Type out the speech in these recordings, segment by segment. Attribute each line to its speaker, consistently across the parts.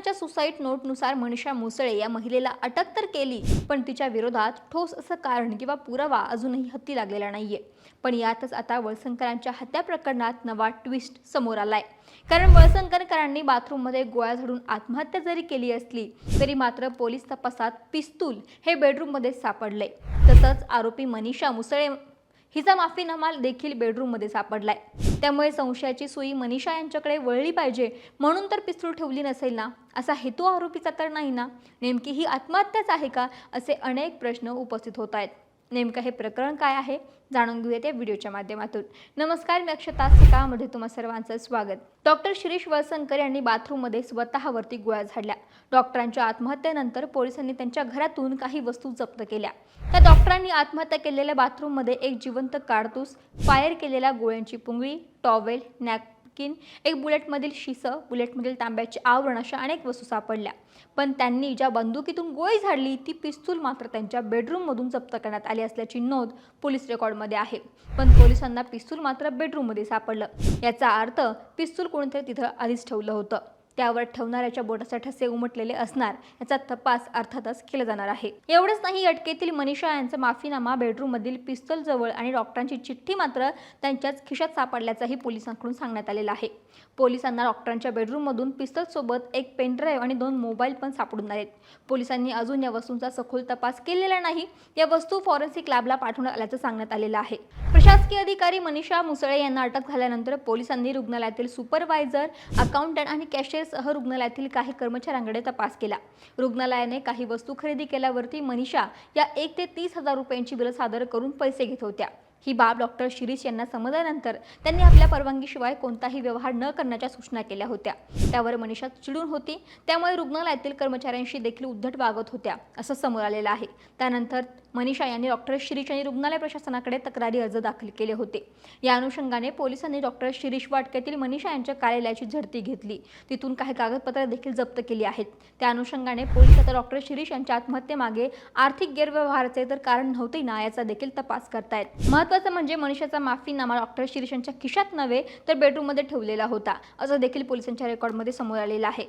Speaker 1: पोलिसांच्या सुसाईड नोटनुसार मनीषा मुसळे या महिलेला अटक तर केली पण तिच्या विरोधात ठोस असं कारण किंवा पुरावा अजूनही हत्ती लागलेला नाहीये. पण यातच आता वळसंकरांच्या हत्या प्रकरणात नवा ट्विस्ट समोर आलाय. कारण वळसंकरकरांनी बाथरूममध्ये गोळ्या झाडून आत्महत्या जरी केली असली तरी मात्र पोलीस तपासात पिस्तूल हे बेडरूममध्ये सापडले तसंच आरोपी मनीषा मुसळे हिचा माफीनामा देखील बेडरूममध्ये सापडलाय. त्यामुळे संशयाची सुई मनीषा यांच्याकडे वळली पाहिजे. म्हणून तर पिस्तूल ठेवली नसेल ना? असा हेतू आरोपीचा तर नाही ना? नेमकी ही आत्महत्याच आहे का? असे अनेक प्रश्न उपस्थित होत आहेत. नेमकं हे प्रकरण काय आहे जाणून घेऊयात या व्हिडिओच्या माध्यमातून. नमस्कार मी अक्षता सकाळमध्ये तुम्हा सर्वांचं स्वागत. डॉक्टर शिरीष वळसंकर यांनी बाथरूममध्ये स्वतःवरती गोळ्या झाडल्या. डॉक्टरांच्या आत्महत्येनंतर पोलिसांनी त्यांच्या घरातून काही वस्तू जप्त केल्या. त्या डॉक्टरांनी आत्महत्या केलेल्या बाथरूममध्ये एक जिवंत काडतूस फायर केलेल्या गोळ्यांची पुंगळी टॉवेल नॅक स्किन एक बुलेटमधील शिसं बुलेटमधील तांब्याचे आवरण अशा अनेक वस्तू सापडल्या. पण त्यांनी ज्या बंदुकीतून गोळी झाडली ती पिस्तूल मात्र त्यांच्या बेडरूममधून जप्त करण्यात आली असल्याची नोंद पोलीस रेकॉर्डमध्ये आहे. पण पोलिसांना पिस्तूल मात्र बेडरूममध्ये सापडलं. याचा अर्थ पिस्तूल कोणीतरी तिथं आधीच ठेवलं होतं. त्यावर ठेवणाऱ्याच्या बोटाचे ठसे उमटलेले असणार याचा तपास अर्थातच केला जाणार आहे. एवढंच नाही अटकेतील मनीषा यांचा माफीनामा बेडरूममधील पिस्तल जवळ आणि डॉक्टरांची चिठ्ठी मात्र त्यांच्याच खिशात सापडल्याचंही पोलिसांकडून सांगण्यात आलेलं आहे. पोलिसांना डॉक्टरांच्या बेडरूममधून पिस्तल सोबत एक पेनड्राईव्ह आणि दोन मोबाईल पण सापडून आलेत पोलिसांनी अजून या वस्तूंचा सखोल तपास केलेला नाही या वस्तू फॉरेन्सिक लॅबला पाठवण्यात आल्याचं सांगण्यात आलेलं आहे. प्रशासकीय अधिकारी मनीषा मुसळे यांना अटक झाल्यानंतर पोलिसांनी रुग्णालयातील सुपरवायझर अकाउंटंट आणि सह रुग्णालयातील काही कर्मचाऱ्यांकडे तपास केला. रुग्णालयाने काही वस्तू खरेदी केल्यावरती मनीषा या एक ते तीस हजार रुपयांची बिलं सादर करून पैसे घेत होत्या. ही बाब डॉक्टर शिरीष यांना समजल्यानंतर त्यांनी आपल्या परवानगीशिवाय कोणताही व्यवहार न करण्याच्या सूचना केल्या होत्या. त्यावर मनीषा चिडून होती. त्यामुळे रुग्णालयातील कर्मचाऱ्यांशी देखील उद्धट वागत होत्या असं समोर आलेलं आहे. त्यानंतर मनीषा यांनी डॉक्टर शिरीष यांनी रुग्णालय प्रशासनाकडे तक्रारी अर्ज दाखल केले होते. या अनुषंगाने पोलिसांनी डॉक्टर शिरीष वाटक्यातील मनीषा यांच्या कार्यालयाची झडती घेतली. तिथून काही कागदपत्रे देखील जप्त केली आहेत. त्या अनुषंगाने पोलीस आता डॉक्टर शिरीष यांच्या आत्महत्येमागे आर्थिक गैरव्यवहाराचे तर कारण नव्हते ना याचा देखील तपास करतायत. महत्वाचं म्हणजे मनीषाचा माफीनामा डॉक्टर शिरीषांच्या खिशात नव्हे तर बेडरूममध्ये ठेवलेला होता. असं देखील पोलिसांच्या रेकॉर्डमध्ये समोर आलेलं आहे.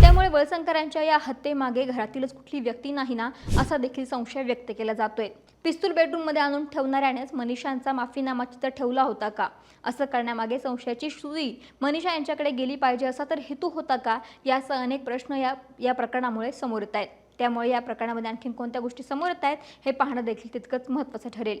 Speaker 1: त्यामुळे वळसंकरांच्या या हत्येमागे घरातीलच कुठली व्यक्ती नाही ना असा देखील संशय व्यक्त केला जातोय. पिस्तूल बेडरूममध्ये आणून ठेवणाऱ्यानेच मनीषांचा माफीनामा चित्र ठेवला होता का? असं करण्यामागे संशयाची सुई मनीषा यांच्याकडे गेली पाहिजे असा तर हेतू होता का? यासह अनेक प्रश्न या या प्रकरणामुळे समोर येत आहेत. त्यामुळे या प्रकरणामध्ये आणखीन कोणत्या गोष्टी समोर येत आहेत हे पाहणं देखील तितकंच महत्त्वाचं ठरेल.